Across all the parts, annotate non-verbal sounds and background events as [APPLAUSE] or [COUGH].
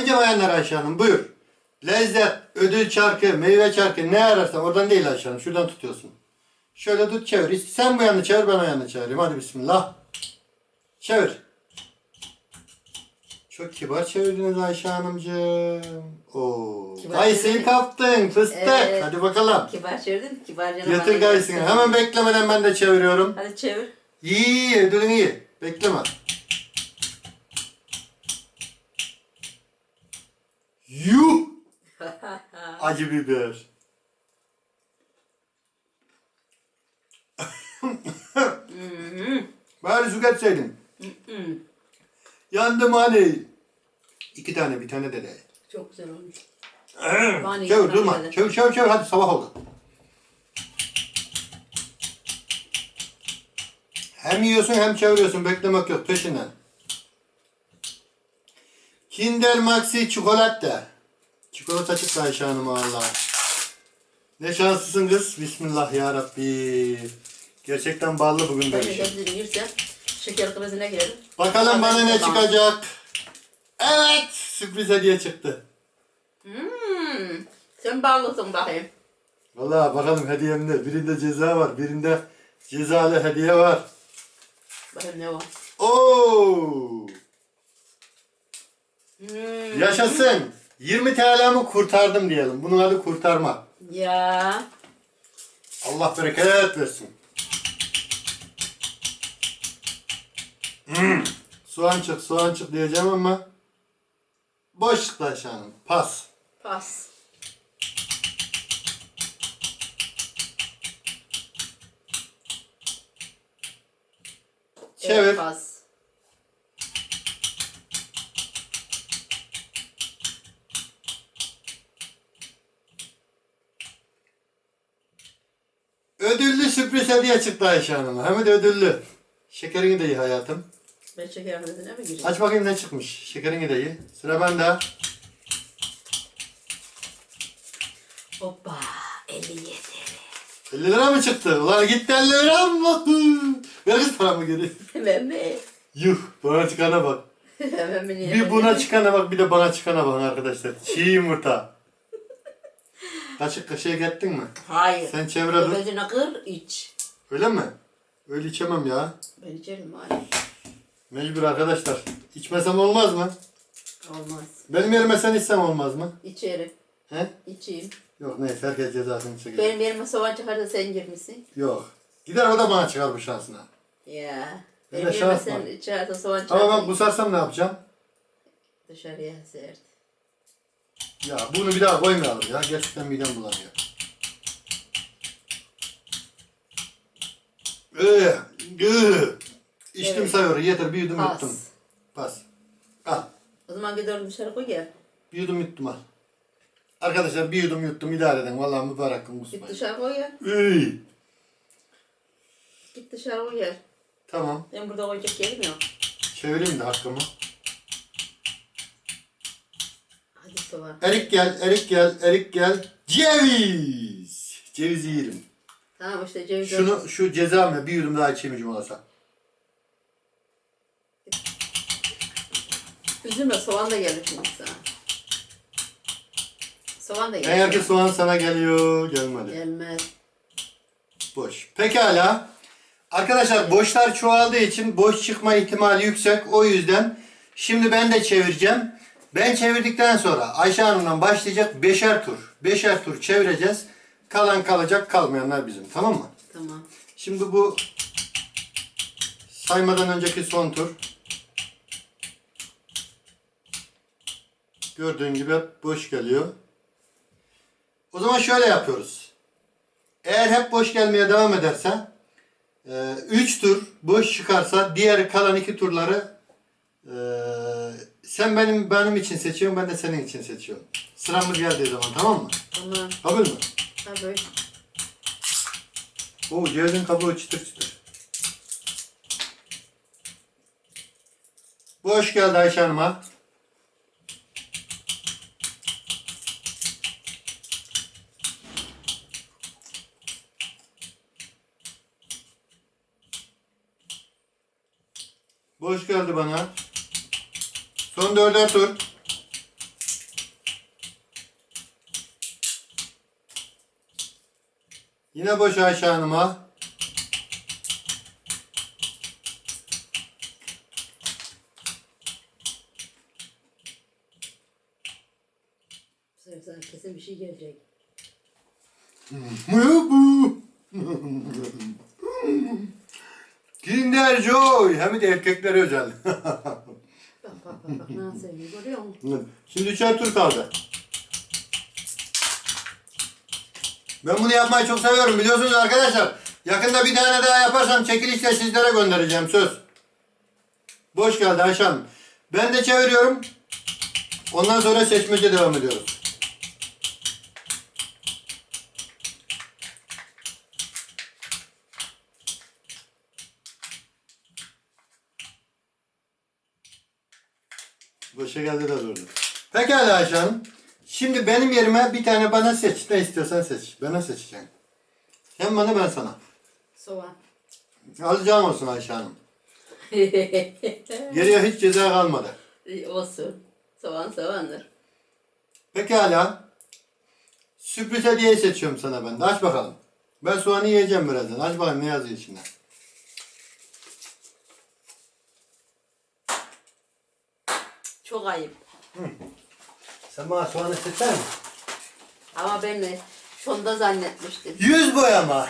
Önce bayanlar Ayşe Hanım buyur. Lezzet, ödül çarkı, meyve çarkı ne ararsan oradan değil Ayşe Hanım. Şuradan tutuyorsun. Şöyle tut çevir. Sen bu yanını çevir ben o yanını çevireyim. Hadi bismillah. Çevir. Çok kibar çevirdiniz Ayşe Hanımcığım. Oo. Kibar Kayısıyı kaptın fıstık. Evet. Hadi bakalım. Kibar çevirdin. Kibarca Getir kayısını. Hemen beklemeden ben de çeviriyorum. Hadi çevir. İyi iyi ödülün iyi. Bekleme. Yuh! [LAUGHS] Acı biber. Bari su geçseydin. Yandım hani. İki tane bir tane de de. Çok güzel olmuş. Bana durma. Çevir çevir çevir hadi sabah oldu. Hem yiyorsun hem çeviriyorsun beklemek yok peşinden. Kinder Maxi çikolata. Çikolata çıktı Ayşe Hanım valla. Ne şanslısın kız. Bismillah ya Rabbi. Gerçekten ballı bugün Böyle şey. girsem şeker krizine girerim. Bakalım bana ne çıkacak. Evet sürpriz hediye çıktı. Hmm. Sen bağlısın bakayım. Valla bakalım hediyemde. Birinde ceza var. Birinde cezalı hediye var. Bakayım ne o. Oo! Hmm. Yaşasın. 20 TL'mi kurtardım diyelim. Bunun adı kurtarma. Ya. Allah bereket versin. Hmm. Soğan çık, soğan çık diyeceğim ama boş çıktı. Pas. Pas. Çevir. Evet, pas. Ödüllü sürpriz hediye çıktı Ayşe Hanım'a. Hem de ödüllü. Şekerini de iyi hayatım. Ben şeker krizine mi gireyim? Aç bakayım ne çıkmış. Şekerini de iyi. Sıra bende. Hoppa. 57. 50 lira mı çıktı? Ulan gitti 50 lira mı? Ver kız paramı geri. [LAUGHS] Hemen mi? Yuh bana çıkana bak. [LAUGHS] Hemen mi? niye Bir buna çıkana bak bir de bana çıkana bakın arkadaşlar. Çiğ yumurta. [LAUGHS] Kaşık kaşığa gittin mi? Hayır. Sen çevre dur. Gözünü kır iç. Öyle mi? Öyle içemem ya. Ben içerim hayır. Mecbur arkadaşlar. İçmesem olmaz mı? Olmaz. Benim yerime sen içsem olmaz mı? İçerim. He? İçeyim. Yok neyse herkes cezasını çeker. Benim yerime soğan çıkarsa sen girmişsin. Yok. Gider o da bana çıkar bu şansına. Ya. Benim yerime şans var. sen çıkarsa soğan çıkarsa Ama ben busarsam ne yapacağım? dışarıya sert. Ya bunu bir daha koymayalım ya. Gerçekten midem bulanıyor. Ee, gı. İçtim Evet. sayıyorum. Yeter bir yudum Pas. yuttum. Pas. Al. O zaman gidelim dışarı koy gel. Bir yudum yuttum al. Arkadaşlar bir yudum yuttum idare edin. Vallahi mübarekim Git kusmayın. dışarı koy gel. Üy. Git dışarı koy gel. Tamam. Ben burada koyacak yerim yok. Çevireyim de hakkımı. Hadi soğan. Erik gel, erik gel, erik gel. Ceviz. Ceviz yerim. Tamam işte ceviz. Şunu, şu ceza mı? Bir yudum daha içeyim olasa. Üzülme soğan da gelir şimdi sana. Soğan da gelir. Eğer ki soğan sana geliyor, gelmedi. Gelmez. Boş. Pekala. Arkadaşlar boşlar çoğaldığı için boş çıkma ihtimali yüksek. O yüzden şimdi ben de çevireceğim. Ben çevirdikten sonra Ayşe Hanım'dan başlayacak beşer tur. Beşer tur çevireceğiz. Kalan kalacak, kalmayanlar bizim. Tamam mı? Tamam. Şimdi bu saymadan önceki son tur. Gördüğün gibi hep boş geliyor. O zaman şöyle yapıyoruz. Eğer hep boş gelmeye devam ederse 3 tur boş çıkarsa diğer kalan 2 turları e, sen benim benim için seçiyorsun ben de senin için seçiyorum. Sıramız geldiği zaman tamam mı? Tamam. Kabul mü? Tabii. Oo cevizin kabuğu çıtır çıtır. Bu hoş geldi Ayşe Hanım'a. Boş geldi bana. Son dörder tur. Yine boş Ayşe Hanım'a. Sana kesin bir şey gelecek. Kinder Joy. Hem de erkeklere özel. Bak bak bak bak nasıl seviyor görüyor musun? Şimdi üçer tur kaldı. Ben bunu yapmayı çok seviyorum biliyorsunuz arkadaşlar. Yakında bir tane daha yaparsam çekilişle sizlere göndereceğim söz. Boş geldi Ayşe Hanım. Ben de çeviriyorum. Ondan sonra seçmece devam ediyoruz. Boşa geldi de durdu. Pekala Ayşe Hanım. Şimdi benim yerime bir tane bana seç. Ne istiyorsan seç. Bana seçeceksin. Sen bana ben sana. Soğan. Alacağım olsun Ayşe Hanım. [LAUGHS] Geriye hiç ceza kalmadı. Olsun. Soğan soğandır. Pekala. Sürpriz hediye seçiyorum sana ben de. Aç bakalım. Ben soğanı yiyeceğim birazdan. Aç bakalım ne yazıyor içinde. Çok ayıp. Sen bana soğanı seçer misin? Ama ben de şonda zannetmiştim. Yüz boyama.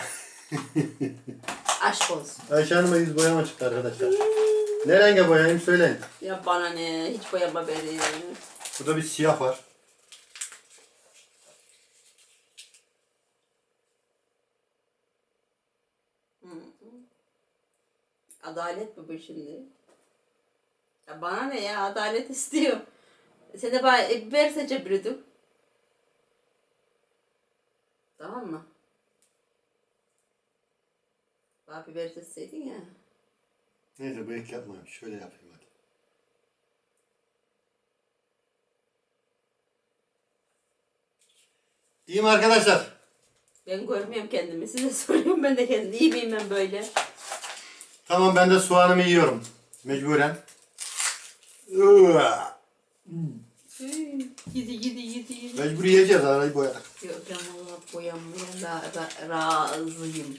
[LAUGHS] Aşk olsun. Ayşe Hanım'a yüz boyama çıktı arkadaşlar. Ne renge boyayayım söyleyin. Ya bana ne? Hiç boyama beni. Burada bir siyah var. Adalet mi bu şimdi? Ya bana ne ya? Adalet istiyor. Sen de bana e, biber seçebilirdim. Tamam mı? Bana biber seçseydin ya. Neyse bıyık yapmayayım. Şöyle yapayım hadi. İyiyim arkadaşlar. Ben görmüyorum kendimi. Size [LAUGHS] soruyorum ben de kendimi. İyi miyim ben böyle? Tamam ben de soğanımı yiyorum. Mecburen. Iıı. Gidi gidi gidi. Mecbur yiyeceğiz arayı boyarak. Yok ben valla boyanmaya da, da, razıyım.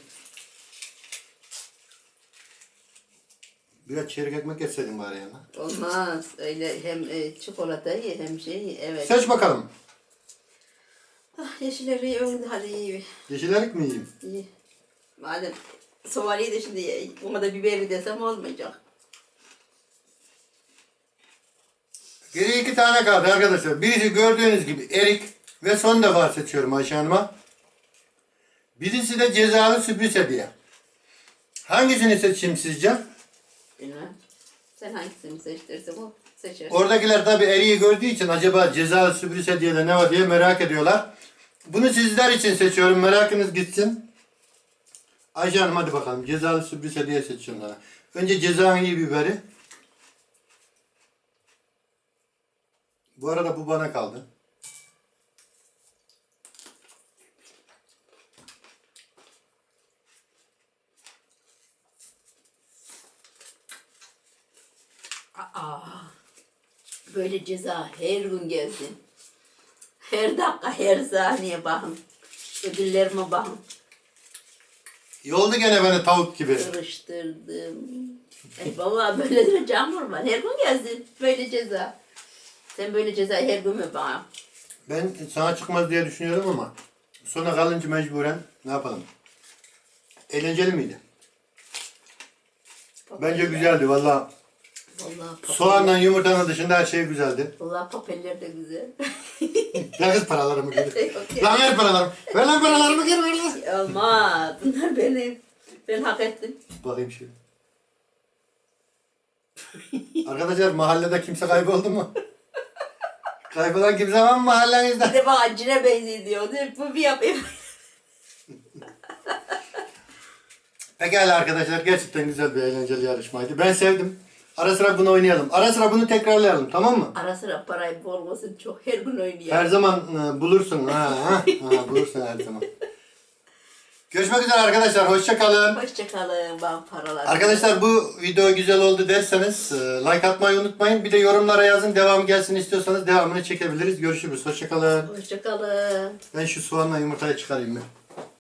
Biraz çeyrek ekmek etseydin bari yanına. Olmaz. Öyle hem e, çikolatayı hem şey evet. Seç bakalım. Ah, yeşilleri öldü hadi iyi. Yeşil erik mi yiyeyim? iyi. Madem soğanıyı da şimdi ye- buna da biberi desem olmayacak. Geriye iki tane kaldı arkadaşlar. Birisi gördüğünüz gibi erik ve son defa seçiyorum Ayşe Hanım'a. Birisi de cezalı sürpriz hediye. Hangisini seçeyim sizce? Bilmem. Sen hangisini seçtirsin o seçer. Oradakiler tabi eriği gördüğü için acaba cezalı sürpriz hediyede ne var diye merak ediyorlar. Bunu sizler için seçiyorum. Merakınız gitsin. Ayşe Hanım hadi bakalım. Cezalı sürpriz hediye seçiyorum sana. Önce cezanın iyi biberi. Bu arada bu bana kaldı. Aa, böyle ceza her gün gelsin. Her dakika, her saniye bakın. Ödüllerime bakın. Yoldu gene beni tavuk gibi. Karıştırdım. E vallahi böyle bir camur var. Her gün gelsin böyle ceza. Sen böyle ceza her gün mü bana? Ben sana çıkmaz diye düşünüyordum ama sonra kalınca mecburen ne yapalım? Eğlenceli miydi? Bence güzeldi valla. Vallahi Soğanla yumurtanın dışında her şey güzeldi. Vallahi papeller de güzel. Ver kız paralarımı geri. [LAUGHS] Lan ver paralarımı. Ver lan paralarımı geri ver lan. Olmaz. Bunlar benim. Ben hak ettim. Bakayım şöyle. Arkadaşlar mahallede kimse kayboldu mu? Kaybolan kimse var mı mahallenizde? Bir de bana cine benziyor. Dur, Bu bir yapayım. [LAUGHS] Pekala arkadaşlar gerçekten güzel bir eğlenceli yarışmaydı. Ben sevdim. Ara sıra bunu oynayalım. Ara sıra bunu tekrarlayalım tamam mı? Ara sıra parayı bol olsun çok her gün oynuyor. Her zaman e, bulursun. Ha, ha, ha, bulursun her zaman. Görüşmek üzere arkadaşlar. Hoşça kalın. Hoşçakalın ben paralar. Arkadaşlar bu video güzel oldu derseniz e, like atmayı unutmayın. Bir de yorumlara yazın. Devam gelsin istiyorsanız devamını çekebiliriz. Görüşürüz. Hoşça kalın. Hoşçakalın. Ben şu soğanla yumurtayı çıkarayım ben.